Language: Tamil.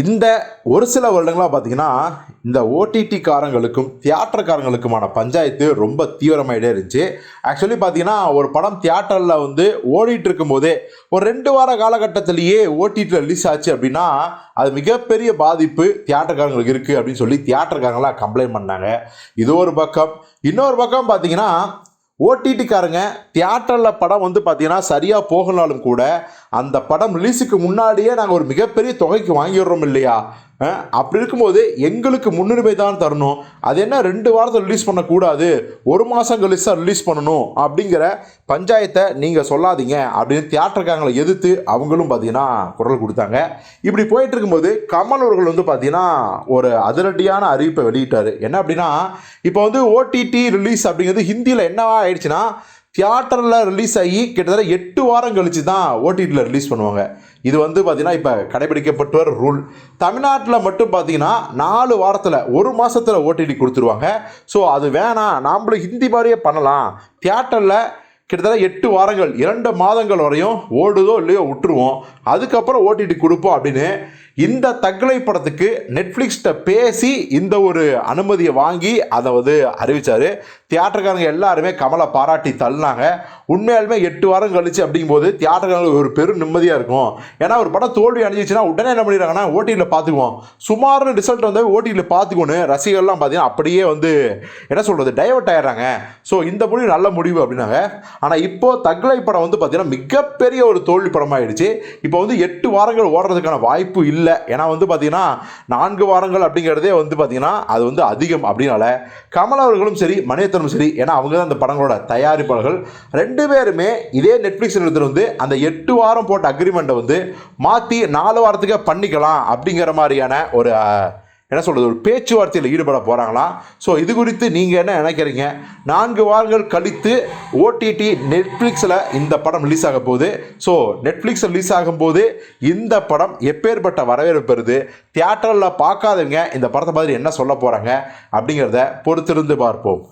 இந்த ஒரு சில வருடங்களாக பார்த்தீங்கன்னா இந்த ஓடிடி காரங்களுக்கும் தியேட்டர்காரங்களுக்குமான பஞ்சாயத்து ரொம்ப தீவிரமாகிட்டே இருந்துச்சு. ஆக்சுவலி பார்த்தீங்கன்னா ஒரு படம் தியேட்டரில் வந்து ஓடிட்டு இருக்கும்போதே ஒரு ரெண்டு வார காலகட்டத்திலேயே ஓடிடியில் ரிலீஸ் ஆச்சு அப்படின்னா அது மிகப்பெரிய பாதிப்பு தியேட்டர்காரங்களுக்கு இருக்குது அப்படின்னு சொல்லி தியேட்டர்காரங்களாம் கம்ப்ளைண்ட் பண்ணாங்க. இது ஒரு பக்கம். இன்னொரு பக்கம் பார்த்தீங்கன்னா ஓடிடிக்காரங்க தியேட்டரில் படம் வந்து பார்த்தீங்கன்னா சரியாக போகலாலும் கூட அந்த படம் ரிலீஸுக்கு முன்னாடியே நாங்கள் ஒரு மிகப்பெரிய தொகைக்கு வாங்கிடுறோம் இல்லையா? அப்படி இருக்கும்போது எங்களுக்கு முன்னுரிமை தான் தரணும். அது என்ன ரெண்டு வாரத்தில் ரிலீஸ் பண்ணக்கூடாது. ஒரு மாதம் கழிச்சு தான் ரிலீஸ் பண்ணணும் அப்படிங்கிற பஞ்சாயத்தை நீங்கள் சொல்லாதீங்க அப்படின்னு தியேட்டர்காரங்களை எதிர்த்து அவங்களும் பார்த்தீங்கன்னா குரல் கொடுத்தாங்க. இப்படி போயிட்டு இருக்கும்போது கமல் அவர்கள் வந்து பார்த்தீங்கன்னா ஒரு அதிரடியான அறிவிப்பை வெளியிட்டார். என்ன அப்படின்னா இப்போ வந்து ஓடிடி ரிலீஸ் அப்படிங்கிறது ஹிந்தியில் என்னவா ஆயிடுச்சுன்னா தியேட்டரில் ரிலீஸ் ஆகி கிட்டத்தட்ட எட்டு வாரம் கழிச்சு தான் ஓடிடியில் ரிலீஸ் பண்ணுவாங்க. இது வந்து பார்த்திங்கன்னா இப்போ கடைபிடிக்கப்பட்டு வர ரூல். தமிழ்நாட்டில் மட்டும் பார்த்தீங்கன்னா நாலு வாரத்தில் ஒரு மாதத்தில் ஓடிடி கொடுத்துருவாங்க. ஸோ அது வேணாம் நாம்ளும் ஹிந்தி மாதிரியே பண்ணலாம். தியேட்டரில் கிட்டத்தட்ட எட்டு வாரங்கள் இரண்டு மாதங்கள் வரையும் ஓடுதோ இல்லையோ விட்டுருவோம். அதுக்கப்புறம் ஓடிடி கொடுப்போம் அப்படின்னு இந்த தக்கலை படத்துக்கு நெட்ஃப்ளிக்ஸ்கிட்ட பேசி இந்த ஒரு அனுமதியை வாங்கி அதை வந்து அறிவித்தார் தியேட்டர்காரங்க எல்லாருமே கமலை பாராட்டி தள்ளினாங்க. உண்மையாலுமே எட்டு வாரம் கழிச்சு அப்படிங்கும்போது தியேட்டர்காரங்களுக்கு ஒரு பெரும் நிம்மதியாக இருக்கும். ஏன்னா ஒரு படம் தோல்வி அணிஞ்சிச்சுன்னா உடனே என்ன பண்ணிடுறாங்கன்னா ஓடியில் பார்த்துக்குவோம். சுமார்னு ரிசல்ட் வந்து ஓடியில் பார்த்துக்கோன்னு ரசிகர்லாம் பார்த்தீங்கன்னா அப்படியே வந்து என்ன சொல்கிறது டைவர்ட் ஆயிடுறாங்க. ஸோ இந்த முடிவு நல்ல முடிவு அப்படின்னாங்க. ஆனால் இப்போது தக்லை படம் வந்து பார்த்தீங்கன்னா மிகப்பெரிய ஒரு தோல்வி படமாகிடுச்சு இப்போ வந்து எட்டு வாரங்கள் ஓடுறதுக்கான வாய்ப்பு இல்லை. இல்லை. ஏன்னா வந்து பார்த்தீங்கன்னா நான்கு வாரங்கள் அப்படிங்கிறதே வந்து பார்த்தீங்கன்னா அது வந்து அதிகம் அப்படின்னால கமல் அவர்களும் சரி மணியத்தனும் சரி ஏன்னா அவங்க தான் அந்த படங்களோட தயாரிப்பாளர்கள். ரெண்டு பேருமே இதே நெட்ஃப்ளிக்ஸ் நிறுவனத்தில் வந்து அந்த எட்டு வாரம் போட்ட அக்ரிமெண்ட்டை வந்து மாற்றி நாலு வாரத்துக்கே பண்ணிக்கலாம் அப்படிங்கிற மாதிரியான ஒரு என்ன சொல்கிறது ஒரு பேச்சுவார்த்தையில் ஈடுபட போகிறாங்களாம் ஸோ இது குறித்து நீங்கள் என்ன நினைக்கிறீங்க? நான்கு வாரங்கள் கழித்து ஓடிடி நெட்ஃப்ளிக்ஸில் இந்த படம் ரிலீஸ் ஆக போகுது. ஸோ நெட்ஃப்ளிக்ஸ் ரிலீஸ் ஆகும்போது இந்த படம் எப்பேற்பட்ட வரவேற்பு பெறுது? தியேட்டரில் பார்க்காதவங்க இந்த படத்தை மாதிரி என்ன சொல்ல போகிறாங்க அப்படிங்கிறத பொறுத்திருந்து பார்ப்போம்.